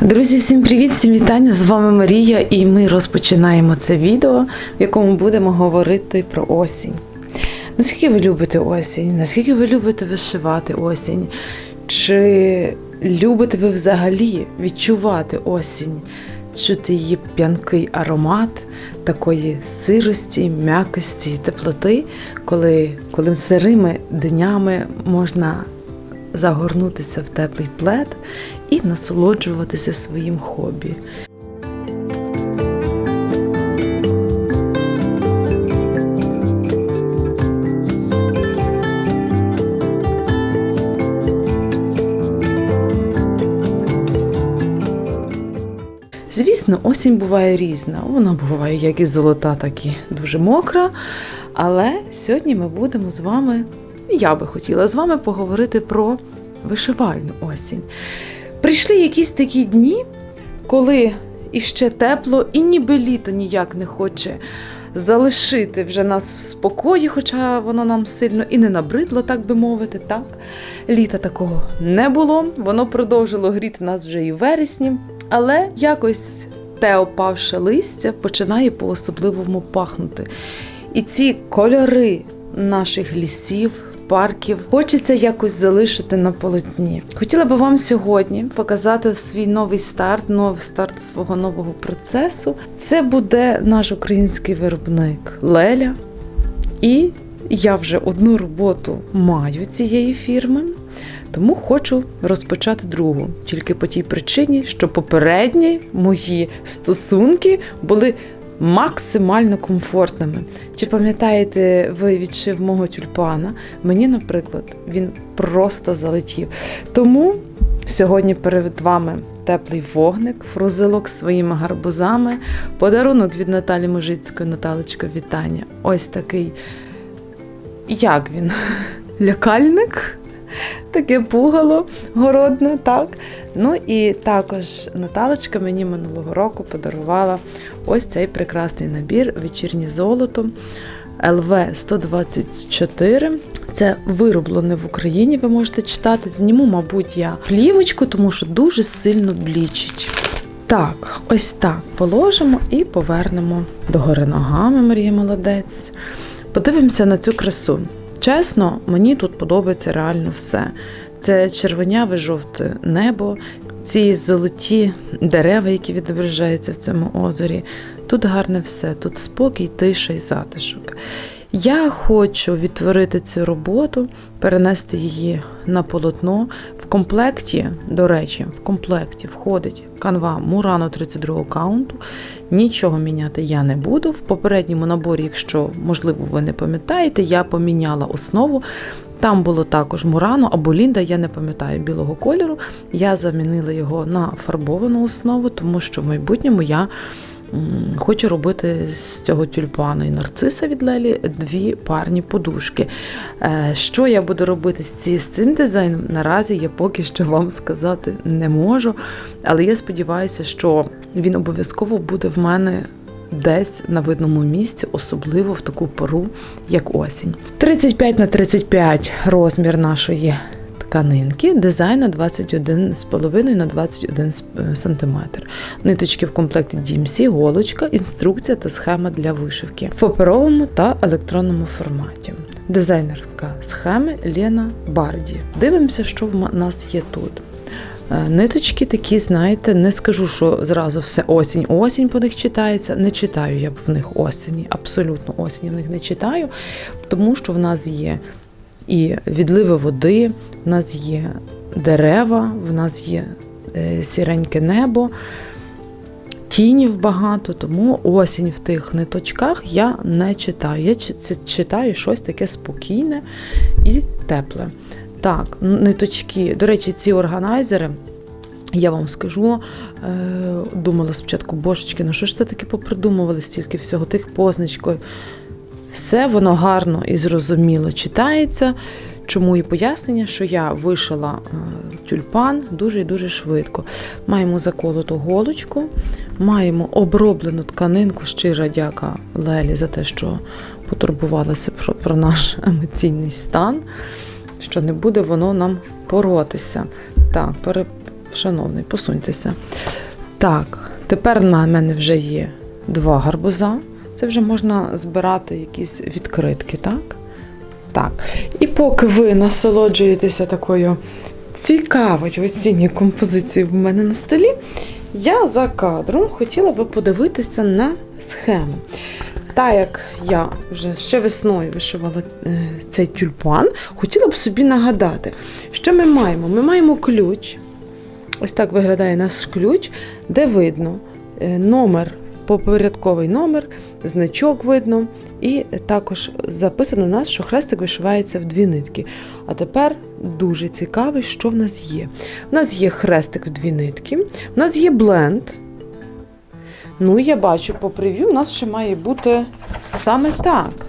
Друзі, всім привіт, всім вітання! З вами Марія, і ми розпочинаємо це відео, в якому будемо говорити про осінь. Наскільки ви любите осінь? Наскільки ви любите вишивати осінь? Чи любите ви взагалі відчувати осінь, чути її п'янкий аромат такої сирості, м'якості, теплоти, коли, коли сирими днями можна загорнутися в теплий плед і насолоджуватися своїм хобі. Звісно, осінь буває різна. Вона буває як і золота, так і дуже мокра. Але сьогодні ми будемо з вами, я би хотіла з вами поговорити про вишивальну осінь. Прийшли якісь такі дні, коли іще тепло, і ніби літо ніяк не хоче залишити вже нас в спокої, хоча воно нам сильно і не набридло, так би мовити. так. Літа такого не було, воно продовжило гріти нас вже і в вересні, але якось те опавше листя починає по-особливому пахнути. І ці кольори наших лісів, парків хочеться якось залишити на полотні. Хотіла би вам сьогодні показати свій новий старт, новий старт свого нового процесу. Це буде наш український виробник Леля. І я вже одну роботу маю цієї фірми. Тому хочу розпочати другу, тільки по тій причині, що попередні мої стосунки були максимально комфортними. Чи пам'ятаєте ви відшив мого тюльпана? Мені, наприклад, він просто залетів. Тому сьогодні перед вами теплий вогник, фрузилок з своїми гарбузами, подарунок від Наталі Мужицької, Наталечко, вітання. Ось такий, як він? Лякальник? Таке пугало городне, так. Ну і також Наталочка мені минулого року подарувала ось цей прекрасний набір вечірнє золото ЛВ 124. Це вироблене в Україні, ви можете читати. Зніму, мабуть, я плівочку, тому що дуже сильно блічить. Так, ось так положимо і повернемо догори ногами, Марія молодець. Подивимося на цю красу. Чесно, мені тут подобається реально все. Це червоняве жовте небо, ці золоті дерева, які відображаються в цьому озері. Тут гарне все, тут спокій, тиша і затишок. Я хочу відтворити цю роботу, перенести її на полотно. В комплекті, до речі, в комплекті входить канва Мурано 32 каунту. Нічого міняти я не буду. В попередньому наборі, якщо, можливо, ви не пам'ятаєте, я поміняла основу. Там було також Мурано або Лінда, я не пам'ятаю білого кольору. Я замінила його на фарбовану основу, тому що в майбутньому я хочу робити з цього тюльпана і нарциса від Лелі дві парні подушки. Е, Що я буду робити з цим дизайном, наразі я поки що вам сказати не можу. Але я сподіваюся, що він обов'язково буде в мене десь на видному місці, особливо в таку пору, як осінь. 35 на 35 розмір нашої тканинки, дизайн на 21,5 на 21 см. Ниточки в комплекті DMC, голочка, інструкція та схема для вишивки в паперовому та електронному форматі. Дизайнерка схеми Лена Барді. Дивимося, що в нас є тут. Е, Ниточки такі, знаєте, не скажу, що зразу все осінь. Осінь по них читається. Не читаю я в них осені, абсолютно осінь я в них не читаю, тому що в нас є і відливи води, в нас є дерева, в нас є е, сіреньке небо, тінів багато, тому осінь в тих ниточках я не читаю. Я читаю щось таке спокійне і тепле. Так, ниточки. До речі, ці органайзери. Я вам скажу, е, думала спочатку, божечки, ну що ж це таки попридумували стільки всього, тих позначкою. Все воно гарно і зрозуміло читається. Чому і пояснення, що я вишила е, тюльпан дуже і дуже швидко. Маємо заколоту голочку, маємо оброблену тканинку, щира дяка Лелі за те, що потурбувалася про, про наш емоційний стан, що не буде воно нам поротися. Так, пере, шановний, посуньтеся. Так, тепер на мене вже є два гарбуза. Це вже можна збирати якісь відкритки, так? Так. І поки ви насолоджуєтеся такою цікавою осінньою композицією в мене на столі, я за кадром хотіла би подивитися на схему. Так як я вже ще весною вишивала е, цей тюльпан, хотіла б собі нагадати, що ми маємо? Ми маємо ключ. Ось так виглядає наш ключ, де видно е, номер, попорядковий номер, значок видно, і також записано у нас, що хрестик вишивається в дві нитки. А тепер дуже цікаво, що в нас є. У нас є хрестик в дві нитки, у нас є бленд. Ну, я бачу по прев'ю, у нас ще має бути саме так.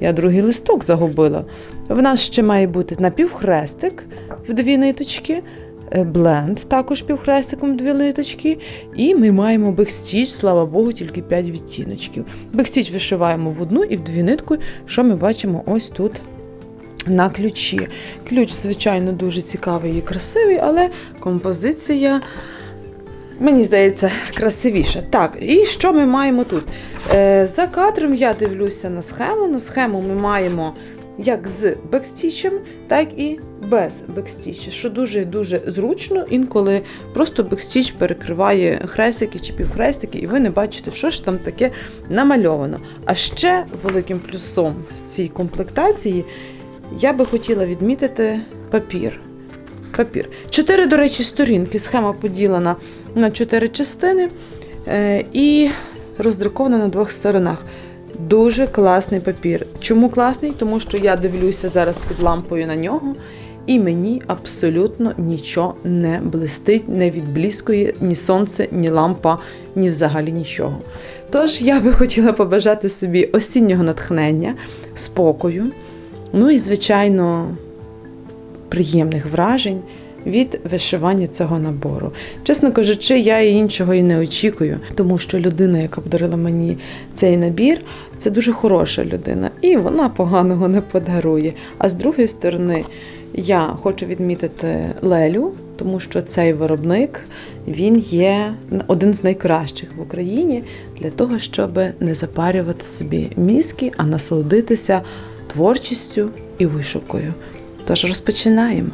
Я другий листок загубила. В нас ще має бути напівхрестик в дві ниточки, е, бленд також півхрестиком в дві ниточки. І ми маємо бекстіч, слава Богу, тільки 5 відтіночків. Бекстіч вишиваємо в одну і в дві нитки, що ми бачимо ось тут на ключі. Ключ, звичайно, дуже цікавий і красивий, але композиція. Мені здається, красивіше. Так, і що ми маємо тут? Е, за кадром я дивлюся на схему. На схему ми маємо як з бекстічем, так і без бекстіча, що дуже-дуже зручно, інколи просто бекстіч перекриває хрестики чи півхрестики, і ви не бачите, що ж там таке намальовано. А ще великим плюсом в цій комплектації я би хотіла відмітити папір. Папір. Чотири, до речі, сторінки. Схема поділена на чотири частини е, і роздрукована на двох сторонах. Дуже класний папір. Чому класний? Тому що я дивлюся зараз під лампою на нього, і мені абсолютно нічого не блистить, не відблискує ні сонце, ні лампа, ні взагалі нічого. Тож я би хотіла побажати собі осіннього натхнення, спокою, ну і, звичайно, приємних вражень від вишивання цього набору. Чесно кажучи, я і іншого і не очікую, тому що людина, яка подарила мені цей набір, це дуже хороша людина, і вона поганого не подарує. А з другої сторони, я хочу відмітити Лелю, тому що цей виробник він є один з найкращих в Україні для того, щоб не запарювати собі мізки, а насолодитися творчістю і вишивкою. Тож розпочинаємо.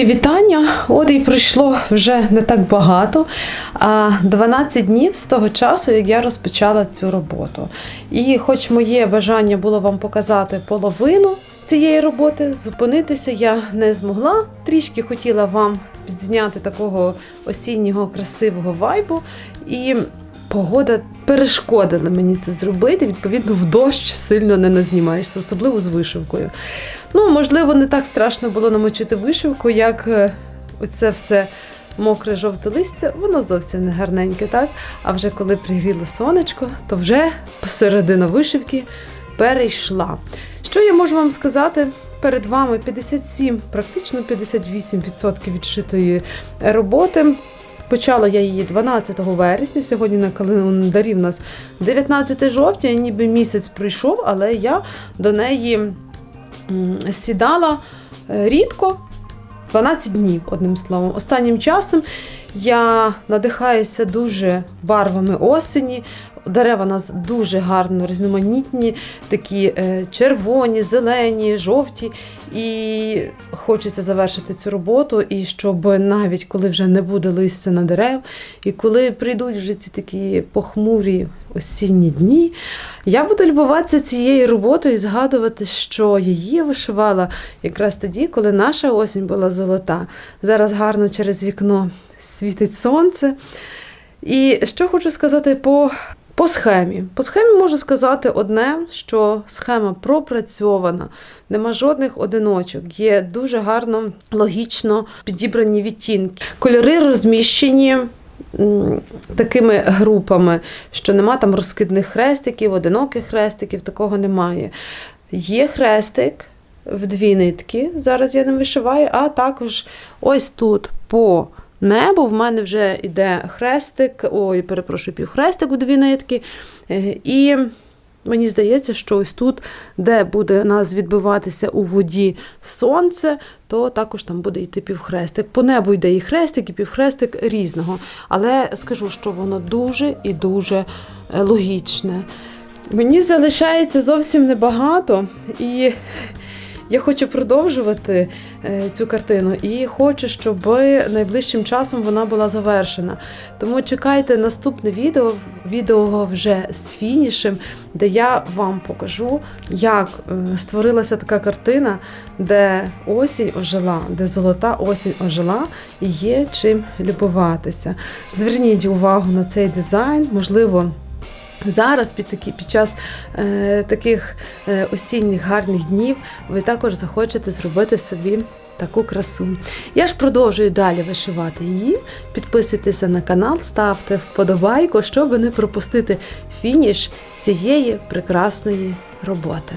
Вишивки вітання. От і пройшло вже не так багато, а 12 днів з того часу, як я розпочала цю роботу. І хоч моє бажання було вам показати половину цієї роботи, зупинитися я не змогла. Трішки хотіла вам підзняти такого осіннього красивого вайбу. І погода перешкодила мені це зробити. Відповідно, в дощ сильно не назнімаєшся, особливо з вишивкою. Ну, можливо, не так страшно було намочити вишивку, як е, оце все мокре жовте листя, воно зовсім не гарненьке, так? А вже коли пригріло сонечко, то вже середина вишивки перейшла. Що я можу вам сказати? перед вами 57, практично 58% відшитої роботи. Почала я її 12 вересня. Сьогодні на календарі в нас 19 жовтня, ніби місяць пройшов, але я до неї сідала е, рідко. 12 днів, одним словом. Останнім часом я надихаюся дуже барвами осені. Дерева у нас дуже гарно різноманітні, такі е, червоні, зелені, жовті. І хочеться завершити цю роботу, і щоб навіть коли вже не буде листя на дерев, і коли прийдуть вже ці такі похмурі осінні дні, я буду любуватися цією роботою і згадувати, що її я вишивала якраз тоді, коли наша осінь була золота. Зараз гарно через вікно світить сонце. І що хочу сказати по, по схемі. По схемі можу сказати одне, що схема пропрацьована, нема жодних одиночок, є дуже гарно, логічно підібрані відтінки. Кольори розміщені. Такими групами, що нема там розкидних хрестиків, одиноких хрестиків, такого немає. Є хрестик в дві нитки, зараз я не вишиваю, а також ось тут по небу в мене вже йде хрестик, ой, перепрошую, півхрестик у дві нитки. Е, І мені здається, що ось тут, де буде у нас відбиватися у воді сонце, то також там буде йти півхрестик. По небу йде і хрестик, і півхрестик різного. Але скажу, що воно дуже і дуже е, логічне. Мені залишається зовсім небагато, і я хочу продовжувати е, цю картину і хочу, щоб найближчим часом вона була завершена. Тому чекайте наступне відео, відео вже з фінішем, де я вам покажу, як е, створилася така картина, де осінь ожила, де золота осінь ожила і є чим любуватися. Зверніть увагу на цей дизайн, можливо. Зараз під такі під час е, таких е, осінніх гарних днів ви також захочете зробити собі таку красу. Я ж продовжую далі вишивати її. Підписуйтеся на канал, ставте вподобайку, щоб не пропустити фініш цієї прекрасної роботи.